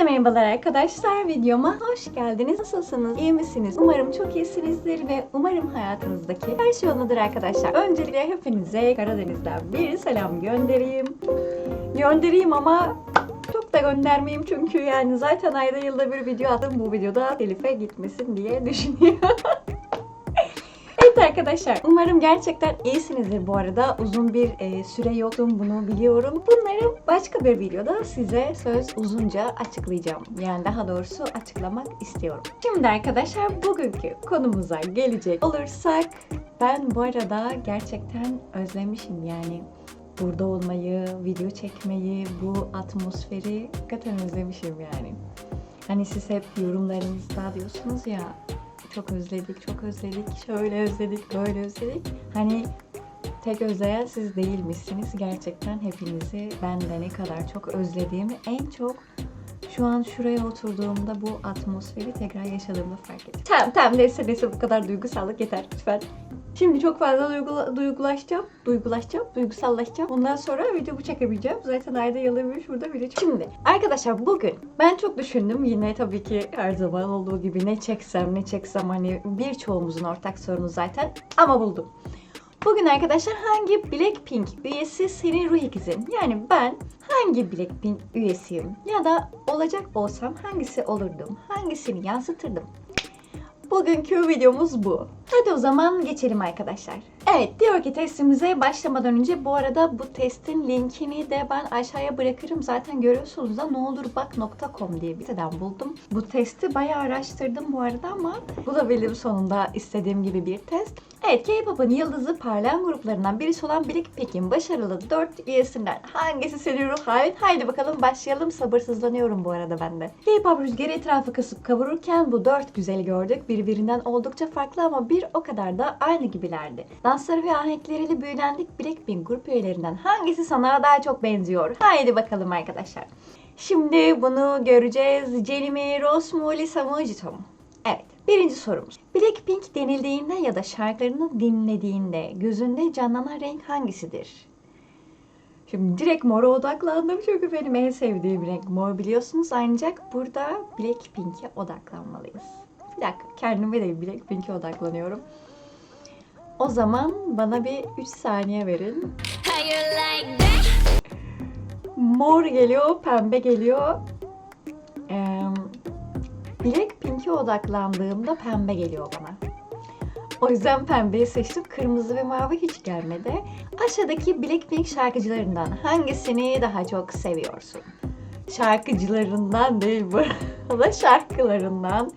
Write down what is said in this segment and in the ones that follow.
Hepinize merhabalar arkadaşlar. Videoma hoş geldiniz. Nasılsınız? İyi misiniz? Umarım çok iyisinizdir ve umarım hayatınızdaki her şey yolundadır arkadaşlar. Öncelikle hepinize Karadeniz'den bir selam göndereyim. Göndereyim ama çok da göndermeyeyim çünkü yani zaten ayda yılda bir video attım. Bu videoda telife gitmesin diye düşünüyorum. Evet arkadaşlar umarım gerçekten iyisinizdir bu arada. Uzun bir e, süre yoktum bunu biliyorum. Bunları başka bir videoda size söz uzunca açıklayacağım. Yani daha doğrusu açıklamak istiyorum. Şimdi arkadaşlar bugünkü konumuza gelecek olursak ben bu arada gerçekten özlemişim yani burada olmayı, video çekmeyi, bu atmosferi hakikaten özlemişim yani. Hani siz hep yorumlarınızda diyorsunuz ya çok özledik, çok özledik, şöyle özledik, böyle özledik. Hani tek özleyen siz değilmişsiniz. Gerçekten hepinizi ben de ne kadar çok özlediğimi en çok şu an şuraya oturduğumda bu atmosferi tekrar yaşadığımda fark ettim. Tamam tamam neyse neyse bu kadar duygusallık yeter lütfen. Şimdi çok fazla duygula, duygulaşacağım, duygulaşacağım, duygusallaşacağım. Ondan sonra videomu çekebileceğim. Zaten ayda yılda bir şurada video çek- Şimdi arkadaşlar bugün ben çok düşündüm. Yine tabii ki her zaman olduğu gibi ne çeksem ne çeksem hani birçoğumuzun ortak sorunu zaten ama buldum. Bugün arkadaşlar hangi Blackpink üyesi senin ruh ikizin? Yani ben hangi Blackpink üyesiyim? Ya da olacak olsam hangisi olurdum? Hangisini yansıtırdım? Bugünkü videomuz bu. Hadi o zaman geçelim arkadaşlar. Evet diyor ki testimize başlamadan önce bu arada bu testin linkini de ben aşağıya bırakırım. Zaten görüyorsunuz da neolurbak.com diye bir siteden buldum. Bu testi bayağı araştırdım bu arada ama bulabildim sonunda istediğim gibi bir test. Evet K-pop'un yıldızı parlayan gruplarından birisi olan Blackpink'in başarılı 4 üyesinden hangisi senin ruh halin? Haydi bakalım başlayalım. Sabırsızlanıyorum bu arada ben de. K-pop rüzgarı etrafı kasıp kavururken bu dört güzeli gördük. Birbirinden oldukça farklı ama bir o kadar da aynı gibilerdi. Dansları ve ahenkleriyle büyülendik Blackpink grup üyelerinden hangisi sana daha çok benziyor? Haydi bakalım arkadaşlar. Şimdi bunu göreceğiz. Jennie mi, Rose mu, Lisa mı, Jito mu? Birinci sorumuz. Blackpink denildiğinde ya da şarkılarını dinlediğinde gözünde canlanan renk hangisidir? Şimdi direkt mora odaklandım çünkü benim en sevdiğim renk mor biliyorsunuz. Ancak burada Blackpink'e odaklanmalıyız. Bir dakika kendime de Blackpink'e odaklanıyorum. O zaman bana bir 3 saniye verin. Mor geliyor, pembe geliyor. Ee, Blackpink'e odaklandığımda pembe geliyor bana. O yüzden pembeyi seçtim. Kırmızı ve mavi hiç gelmedi. Aşağıdaki Blackpink şarkıcılarından hangisini daha çok seviyorsun? Şarkıcılarından değil bu arada şarkılarından.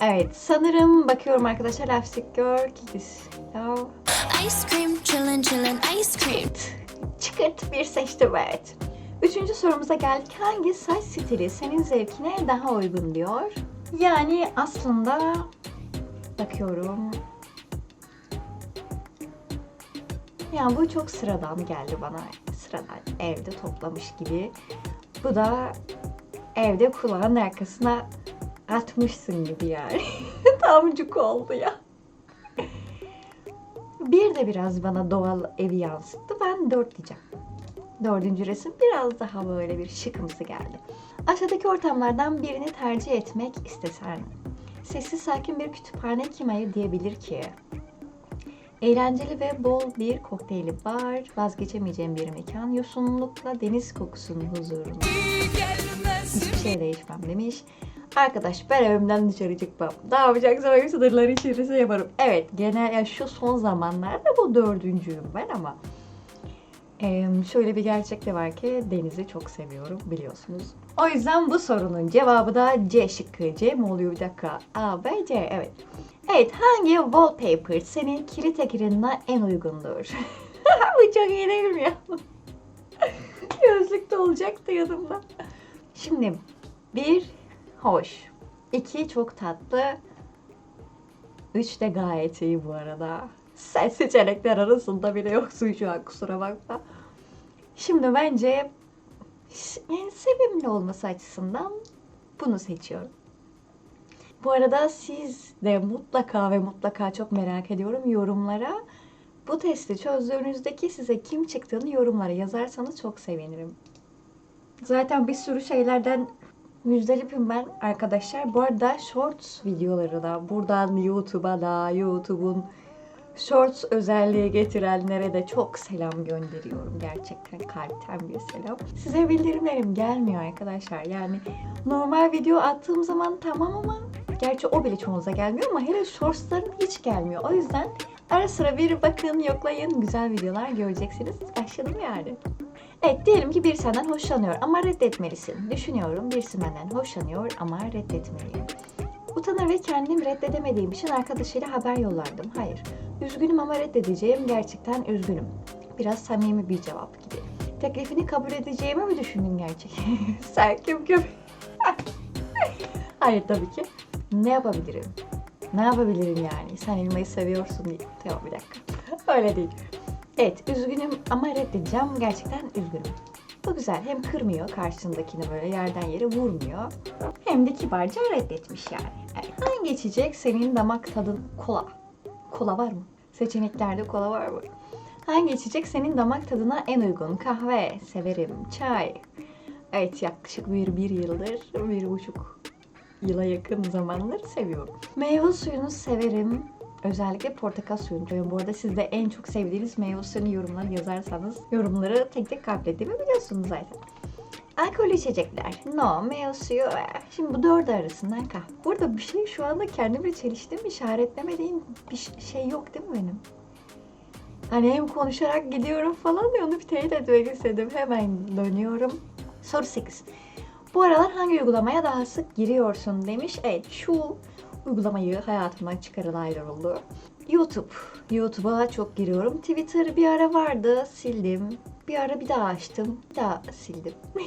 Evet sanırım bakıyorum arkadaşlar Lipstick Girl, Kiss. Ice cream, chillin', chillin', ice cream. Çıkırt bir seçtim evet. Üçüncü sorumuza geldik. Hangi saç stili senin zevkine daha uygun diyor. Yani aslında bakıyorum. Yani bu çok sıradan geldi bana. Sıradan evde toplamış gibi. Bu da evde kulağın arkasına atmışsın gibi yani. Tamcuk oldu ya. Bir de biraz bana doğal evi yansıttı. Ben dört diyeceğim. Dördüncü resim biraz daha böyle bir şıkımsı geldi. Aşağıdaki ortamlardan birini tercih etmek istesen, sessiz sakin bir kütüphane kim hayır diyebilir ki? Eğlenceli ve bol bir kokteyli bar, vazgeçemeyeceğim bir mekan, yosunlukla deniz kokusunun huzurunu. Hiçbir şey değişmem demiş. Arkadaş ben evimden dışarı çıkmam. Ne yapacaksam ev sınırları içerisinde yaparım. Evet genel yani şu son zamanlarda bu dördüncüyüm ben ama şöyle bir gerçek de var ki denizi çok seviyorum biliyorsunuz. O yüzden bu sorunun cevabı da C şıkkı. C mi oluyor bir dakika? A, B, C evet. Evet hangi wallpaper senin kilit ekranına en uygundur? bu çok iyi değil mi ya? Gözlük de olacaktı yanımda. Şimdi bir hoş. iki çok tatlı. Üç de gayet iyi bu arada. Sen seçenekler arasında bile yoksun şu an kusura bakma. Şimdi bence yani sevimli olması açısından bunu seçiyorum. Bu arada siz de mutlaka ve mutlaka çok merak ediyorum yorumlara. Bu testi çözdüğünüzdeki size kim çıktığını yorumlara yazarsanız çok sevinirim. Zaten bir sürü şeylerden müzdaripim ben arkadaşlar. Bu arada shorts videoları da buradan YouTube'a da YouTube'un shorts özelliği getirenlere de çok selam gönderiyorum. Gerçekten kalpten bir selam. Size bildirimlerim gelmiyor arkadaşlar. Yani normal video attığım zaman tamam ama gerçi o bile çoğunuza gelmiyor ama hele shortsların hiç gelmiyor. O yüzden ara sıra bir bakın, yoklayın. Güzel videolar göreceksiniz. Başladım yani. Evet diyelim ki biri senden hoşlanıyor ama reddetmelisin. Düşünüyorum birisi benden hoşlanıyor ama reddetmeliyim. Utanır ve kendim reddedemediğim için arkadaşıyla haber yollardım. Hayır. Üzgünüm ama reddedeceğim. Gerçekten üzgünüm. Biraz samimi bir cevap gibi. Teklifini kabul edeceğimi mi düşündün gerçekten? Sen kim kim? Hayır tabii ki. Ne yapabilirim? Ne yapabilirim yani? Sen elmayı seviyorsun diye. Tamam bir dakika. Öyle değil. Evet üzgünüm ama reddedeceğim. Gerçekten üzgünüm. Bu güzel. Hem kırmıyor karşısındakini böyle yerden yere vurmuyor. Hem de kibarca reddetmiş yani. Evet. Hangi içecek senin damak tadın? Kola. Kola var mı? Seçeneklerde kola var mı? Hangi içecek senin damak tadına en uygun? Kahve, severim. Çay. Evet yaklaşık bir, bir yıldır, bir buçuk yıla yakın zamandır seviyorum. Meyve suyunu severim. Özellikle portakal suyunu. Bu arada siz de en çok sevdiğiniz meyve suyunu yorumlara yazarsanız yorumları tek tek kalplediğimi biliyorsunuz zaten. Alkol içecekler. No, meyve suyu. Şimdi bu dördü arasından kahve. Burada bir şey şu anda kendimle çeliştim. İşaretlemediğim bir şey yok değil mi benim? Hani hem konuşarak gidiyorum falan diye onu bir teyit etmek istedim. Hemen dönüyorum. Soru 8. Bu aralar hangi uygulamaya daha sık giriyorsun demiş. Evet şu uygulamayı hayatımdan çıkarılan aylar oldu. YouTube. YouTube'a çok giriyorum. Twitter bir ara vardı. Sildim. Bir ara bir daha açtım. Bir daha sildim.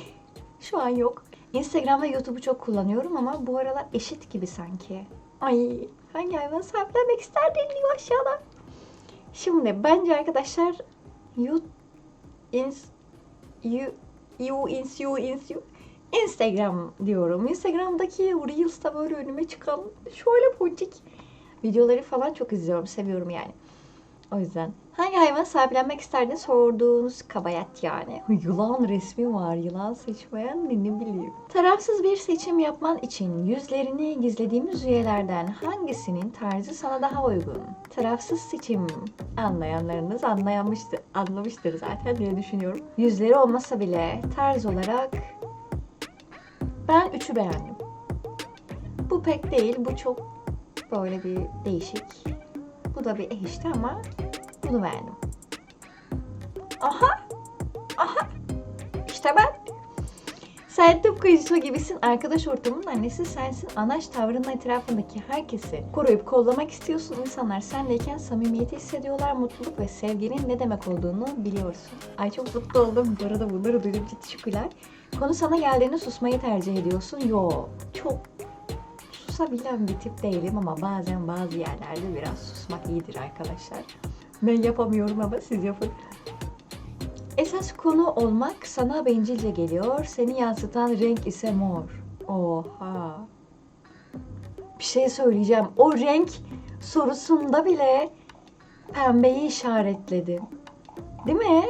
Şu an yok. Instagram ve YouTube'u çok kullanıyorum ama bu aralar eşit gibi sanki. Ay hangi hayvan sahiplenmek isterdin diyor aşağıda. Şimdi bence arkadaşlar you ins you you ins you ins you Instagram diyorum. Instagram'daki Reels'ta böyle önüme çıkan şöyle ponçik videoları falan çok izliyorum. Seviyorum yani. O yüzden. Hangi hayvan sahiplenmek isterdin sorduğunuz kabayat yani. Yılan resmi var. Yılan seçmeyen de ne bileyim. Tarafsız bir seçim yapman için yüzlerini gizlediğimiz üyelerden hangisinin tarzı sana daha uygun? Tarafsız seçim anlayanlarınız anlayamıştır, anlamıştır zaten diye düşünüyorum. Yüzleri olmasa bile tarz olarak ben üçü beğendim. Bu pek değil. Bu çok böyle bir değişik. Bu da bir işte ama bunu beğendim. Aha! Aha! İşte ben. Sen tıpkı Yusuf gibisin. Arkadaş ortamının annesi sensin. Anaç tavrının etrafındaki herkesi koruyup kollamak istiyorsun. İnsanlar senleyken samimiyeti hissediyorlar. Mutluluk ve sevginin ne demek olduğunu biliyorsun. Ay çok mutlu oldum. Bu arada bunları duyunca teşekkürler. Konu sana geldiğinde susmayı tercih ediyorsun. Yo, çok susabilen bir tip değilim ama bazen bazı yerlerde biraz susmak iyidir arkadaşlar. Ben yapamıyorum ama siz yapın. Esas konu olmak sana bencilce geliyor. Seni yansıtan renk ise mor. Oha. Bir şey söyleyeceğim. O renk sorusunda bile pembeyi işaretledi. Değil mi?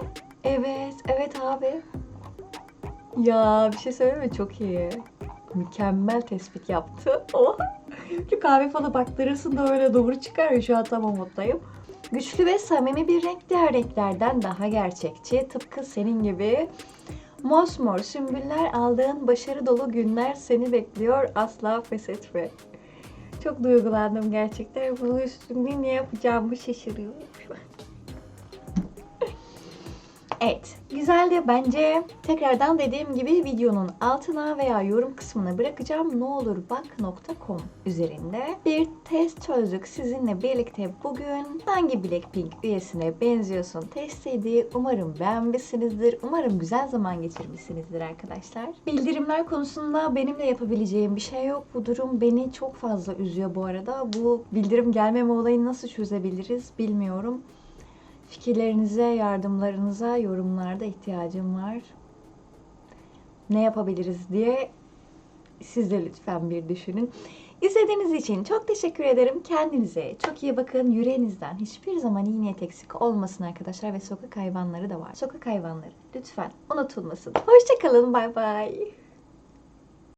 Evet, evet abi. Ya bir şey söyleyeyim mi? Çok iyi. Mükemmel tespit yaptı. Oha. Şu kahve falan baktırırsın da öyle doğru çıkar ya şu an tam umuttayım. Güçlü ve samimi bir renk diğer renklerden daha gerçekçi. Tıpkı senin gibi. Mosmor sümbüller aldığın başarı dolu günler seni bekliyor. Asla pes etme. Çok duygulandım gerçekten. Bunun üstünde ne yapacağımı şaşırıyorum şu an. Evet, güzeldi bence. Tekrardan dediğim gibi videonun altına veya yorum kısmına bırakacağım. Ne olur bak.com üzerinde bir test çözdük sizinle birlikte bugün. Hangi Blackpink üyesine benziyorsun testiydi. Umarım beğenmişsinizdir. Umarım güzel zaman geçirmişsinizdir arkadaşlar. Bildirimler konusunda benim de yapabileceğim bir şey yok. Bu durum beni çok fazla üzüyor bu arada. Bu bildirim gelmeme olayını nasıl çözebiliriz bilmiyorum. Fikirlerinize, yardımlarınıza yorumlarda ihtiyacım var. Ne yapabiliriz diye siz de lütfen bir düşünün. İzlediğiniz için çok teşekkür ederim. Kendinize çok iyi bakın. Yüreğinizden hiçbir zaman iyi niyet eksik olmasın arkadaşlar. Ve sokak hayvanları da var. Sokak hayvanları lütfen unutulmasın. Hoşçakalın. Bay bay.